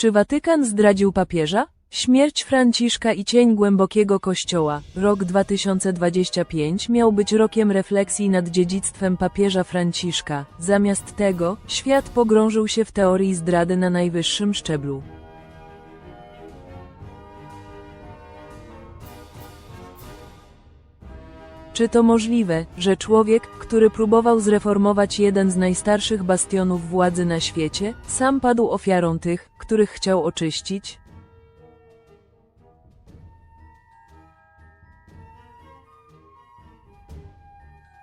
Czy Watykan zdradził papieża? Śmierć Franciszka i cień głębokiego kościoła. Rok 2025 miał być rokiem refleksji nad dziedzictwem papieża Franciszka. Zamiast tego, świat pogrążył się w teorii zdrady na najwyższym szczeblu. Czy to możliwe, że człowiek, który próbował zreformować jeden z najstarszych bastionów władzy na świecie, sam padł ofiarą tych, których chciał oczyścić?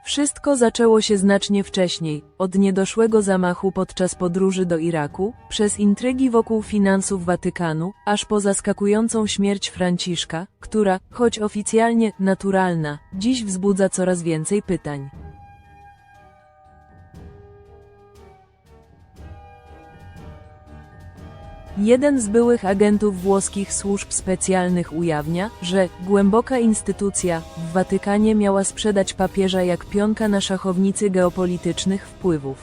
Wszystko zaczęło się znacznie wcześniej, od niedoszłego zamachu podczas podróży do Iraku, przez intrygi wokół finansów Watykanu, aż po zaskakującą śmierć Franciszka, która, choć oficjalnie naturalna, dziś wzbudza coraz więcej pytań. Jeden z byłych agentów włoskich służb specjalnych ujawnia, że głęboka instytucja w Watykanie miała sprzedać papieża jak pionka na szachownicy geopolitycznych wpływów.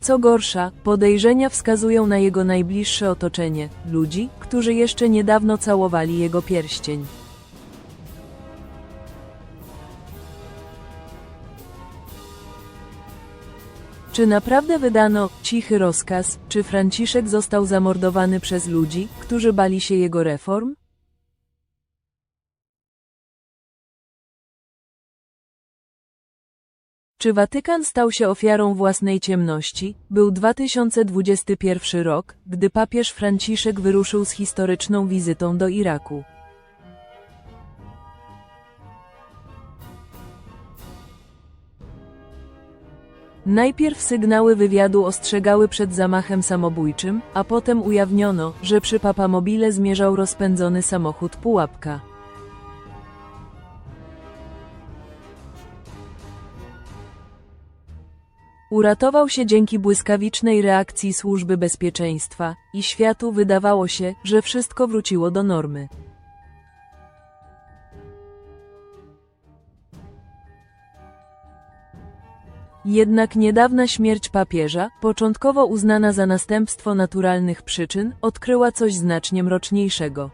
Co gorsza, podejrzenia wskazują na jego najbliższe otoczenie ludzi, którzy jeszcze niedawno całowali jego pierścień. Czy naprawdę wydano cichy rozkaz, czy Franciszek został zamordowany przez ludzi, którzy bali się jego reform? Czy Watykan stał się ofiarą własnej ciemności? Był 2021 rok, gdy papież Franciszek wyruszył z historyczną wizytą do Iraku. Najpierw sygnały wywiadu ostrzegały przed zamachem samobójczym, a potem ujawniono, że przy papamobile zmierzał rozpędzony samochód pułapka. Uratował się dzięki błyskawicznej reakcji służby bezpieczeństwa, i światu wydawało się, że wszystko wróciło do normy. Jednak niedawna śmierć papieża, początkowo uznana za następstwo naturalnych przyczyn, odkryła coś znacznie mroczniejszego.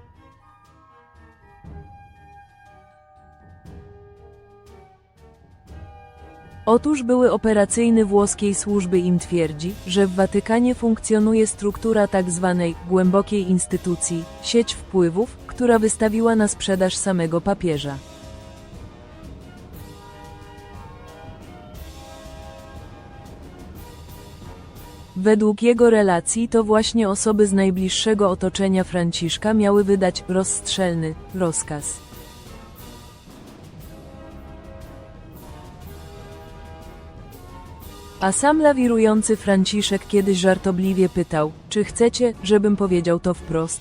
Otóż były operacyjny włoskiej służby im twierdzi, że w Watykanie funkcjonuje struktura tzw. głębokiej instytucji, sieć wpływów, która wystawiła na sprzedaż samego papieża. Według jego relacji to właśnie osoby z najbliższego otoczenia Franciszka miały wydać rozstrzelny rozkaz. A sam lawirujący Franciszek kiedyś żartobliwie pytał, czy chcecie, żebym powiedział to wprost?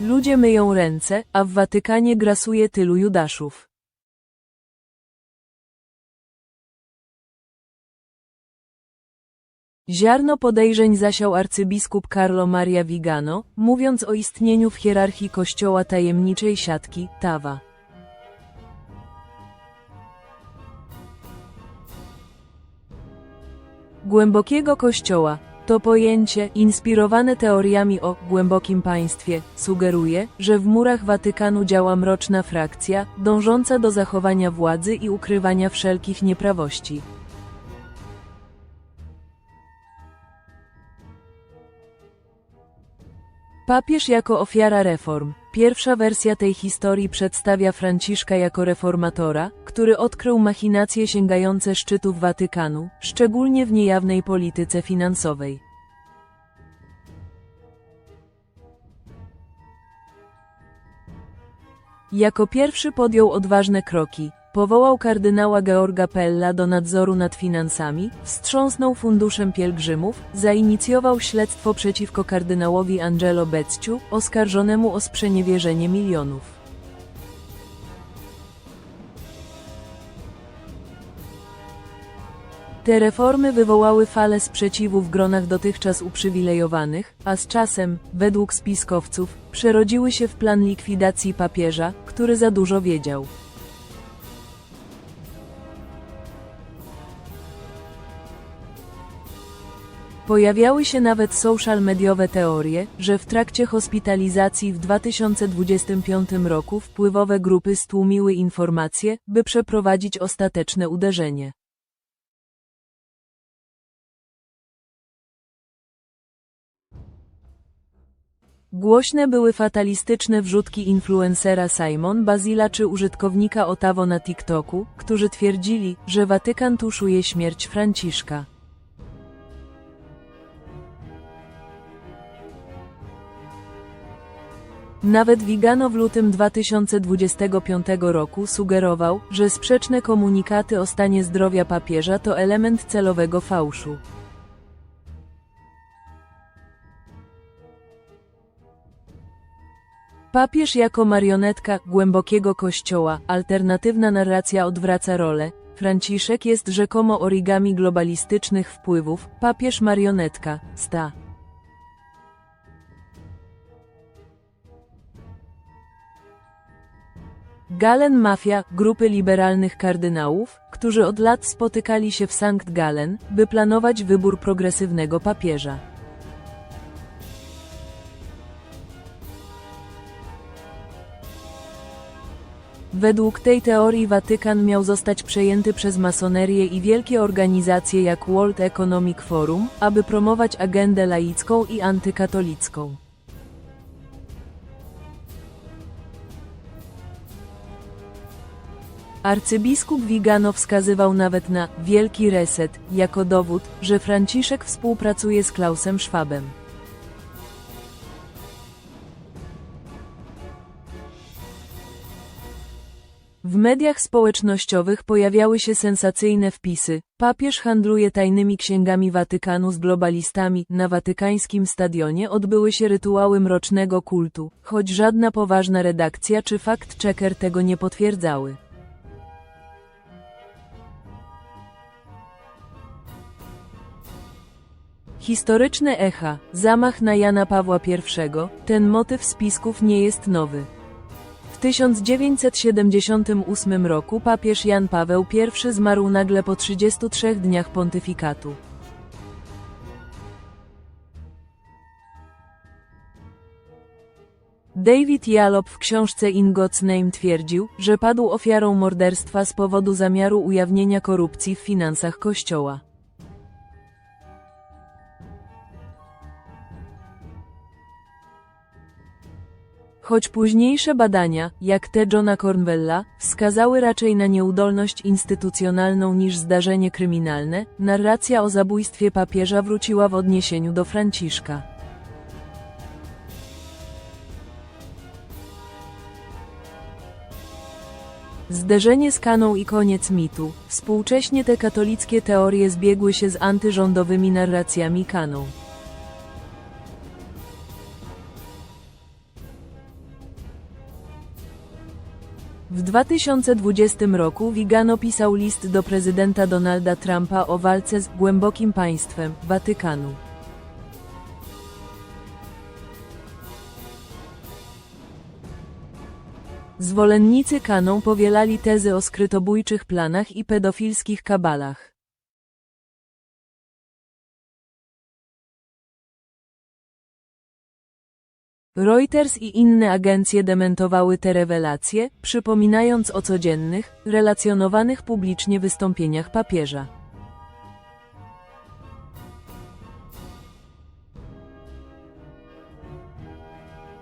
Ludzie myją ręce, a w Watykanie grasuje tylu Judaszów. Ziarno podejrzeń zasiał arcybiskup Carlo Maria Vigano, mówiąc o istnieniu w hierarchii kościoła tajemniczej siatki, tawa. Głębokiego kościoła. To pojęcie, inspirowane teoriami o głębokim państwie, sugeruje, że w murach Watykanu działa mroczna frakcja, dążąca do zachowania władzy i ukrywania wszelkich nieprawości. Papież jako ofiara reform. Pierwsza wersja tej historii przedstawia Franciszka jako reformatora, który odkrył machinacje sięgające szczytów Watykanu, szczególnie w niejawnej polityce finansowej. Jako pierwszy podjął odważne kroki. Powołał kardynała Georga Pella do nadzoru nad finansami, wstrząsnął funduszem pielgrzymów, zainicjował śledztwo przeciwko kardynałowi Angelo Becciu, oskarżonemu o sprzeniewierzenie milionów. Te reformy wywołały falę sprzeciwu w gronach dotychczas uprzywilejowanych, a z czasem, według spiskowców, przerodziły się w plan likwidacji papieża, który za dużo wiedział. Pojawiały się nawet social mediowe teorie, że w trakcie hospitalizacji w 2025 roku wpływowe grupy stłumiły informacje, by przeprowadzić ostateczne uderzenie. Głośne były fatalistyczne wrzutki influencera Simon Bazila czy użytkownika Otawo na TikToku, którzy twierdzili, że Watykan tuszuje śmierć Franciszka. Nawet Vigano w lutym 2025 roku sugerował, że sprzeczne komunikaty o stanie zdrowia papieża to element celowego fałszu. Papież jako marionetka głębokiego kościoła, alternatywna narracja odwraca rolę. Franciszek jest rzekomo origami globalistycznych wpływów, papież marionetka, sta. Galen Mafia, grupy liberalnych kardynałów, którzy od lat spotykali się w Sankt Gallen, by planować wybór progresywnego papieża. Według tej teorii Watykan miał zostać przejęty przez masonerię i wielkie organizacje jak World Economic Forum, aby promować agendę laicką i antykatolicką. Arcybiskup Vigano wskazywał nawet na Wielki Reset jako dowód, że Franciszek współpracuje z Klausem Schwabem. W mediach społecznościowych pojawiały się sensacyjne wpisy. Papież handluje tajnymi księgami Watykanu z globalistami. Na watykańskim stadionie odbyły się rytuały mrocznego kultu, choć żadna poważna redakcja czy fact-checker tego nie potwierdzały. Historyczne echa, zamach na Jana Pawła I, ten motyw spisków nie jest nowy. W 1978 roku papież Jan Paweł I zmarł nagle po 33 dniach pontyfikatu. David Jalop w książce In God's Name twierdził, że padł ofiarą morderstwa z powodu zamiaru ujawnienia korupcji w finansach kościoła. Choć późniejsze badania, jak te Johna Cornwella, wskazały raczej na nieudolność instytucjonalną niż zdarzenie kryminalne, narracja o zabójstwie papieża wróciła w odniesieniu do Franciszka. Zderzenie z kaną i koniec mitu. Współcześnie te katolickie teorie zbiegły się z antyrządowymi narracjami kaną. W 2020 roku Vigano pisał list do prezydenta Donalda Trumpa o walce z głębokim państwem Watykanu. Zwolennicy kaną powielali tezy o skrytobójczych planach i pedofilskich kabalach. Reuters i inne agencje dementowały te rewelacje, przypominając o codziennych, relacjonowanych publicznie wystąpieniach papieża.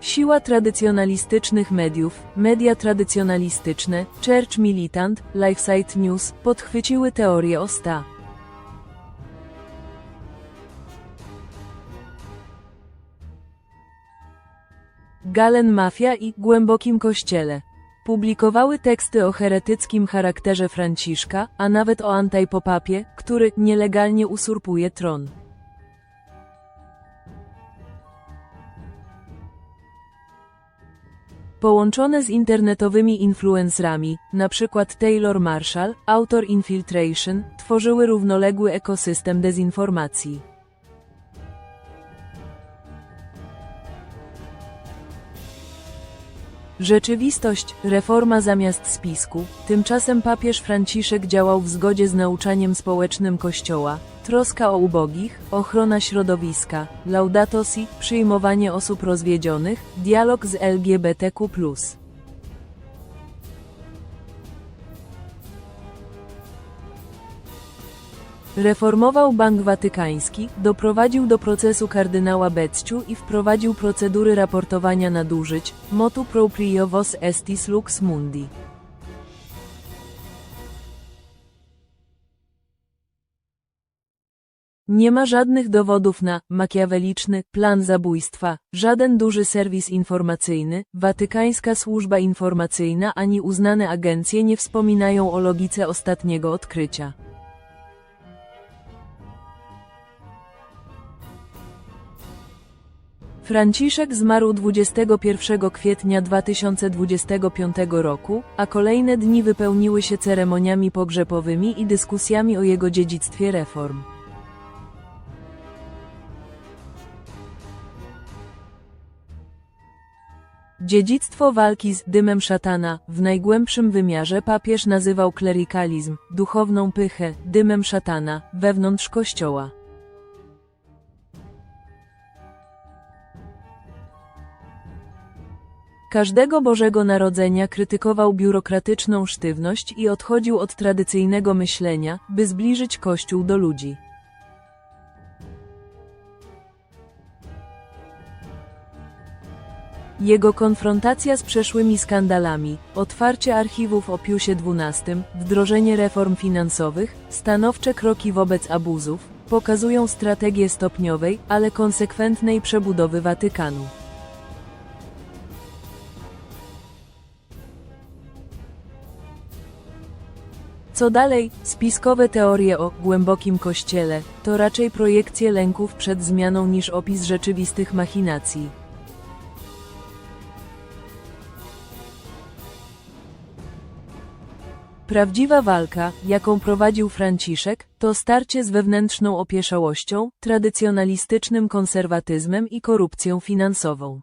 Siła tradycjonalistycznych mediów, media tradycjonalistyczne, Church Militant, LifeSite News podchwyciły teorię o sta. Galen Mafia i Głębokim Kościele. Publikowały teksty o heretyckim charakterze Franciszka, a nawet o antipopapie, który nielegalnie usurpuje tron. Połączone z internetowymi influencerami, np. Taylor Marshall, autor Infiltration, tworzyły równoległy ekosystem dezinformacji. Rzeczywistość, reforma zamiast spisku. Tymczasem papież Franciszek działał w zgodzie z nauczaniem społecznym Kościoła. Troska o ubogich, ochrona środowiska, laudato si, przyjmowanie osób rozwiedzionych, dialog z LGBTQ+. Reformował Bank Watykański, doprowadził do procesu kardynała Becciu i wprowadził procedury raportowania nadużyć, motu proprio vos estis lux mundi. Nie ma żadnych dowodów na makiaweliczny plan zabójstwa, żaden duży serwis informacyjny, watykańska służba informacyjna ani uznane agencje nie wspominają o logice ostatniego odkrycia. Franciszek zmarł 21 kwietnia 2025 roku, a kolejne dni wypełniły się ceremoniami pogrzebowymi i dyskusjami o jego dziedzictwie reform. Dziedzictwo walki z dymem szatana w najgłębszym wymiarze papież nazywał klerykalizm, duchowną pychę, dymem szatana, wewnątrz kościoła. Każdego Bożego Narodzenia krytykował biurokratyczną sztywność i odchodził od tradycyjnego myślenia, by zbliżyć Kościół do ludzi. Jego konfrontacja z przeszłymi skandalami, otwarcie archiwów o Piusie XII, wdrożenie reform finansowych, stanowcze kroki wobec abuzów, pokazują strategię stopniowej, ale konsekwentnej przebudowy Watykanu. Co dalej, spiskowe teorie o głębokim kościele to raczej projekcje lęków przed zmianą niż opis rzeczywistych machinacji. Prawdziwa walka, jaką prowadził Franciszek, to starcie z wewnętrzną opieszałością, tradycjonalistycznym konserwatyzmem i korupcją finansową.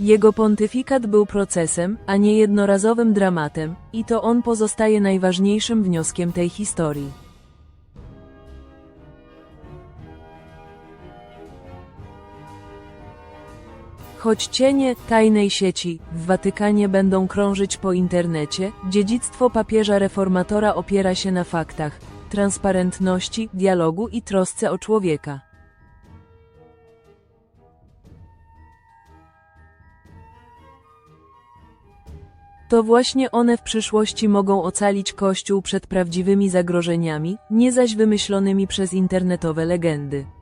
Jego pontyfikat był procesem, a nie jednorazowym dramatem, i to on pozostaje najważniejszym wnioskiem tej historii. Choć cienie tajnej sieci w Watykanie będą krążyć po internecie, dziedzictwo papieża reformatora opiera się na faktach, transparentności, dialogu i trosce o człowieka. To właśnie one w przyszłości mogą ocalić Kościół przed prawdziwymi zagrożeniami, nie zaś wymyślonymi przez internetowe legendy.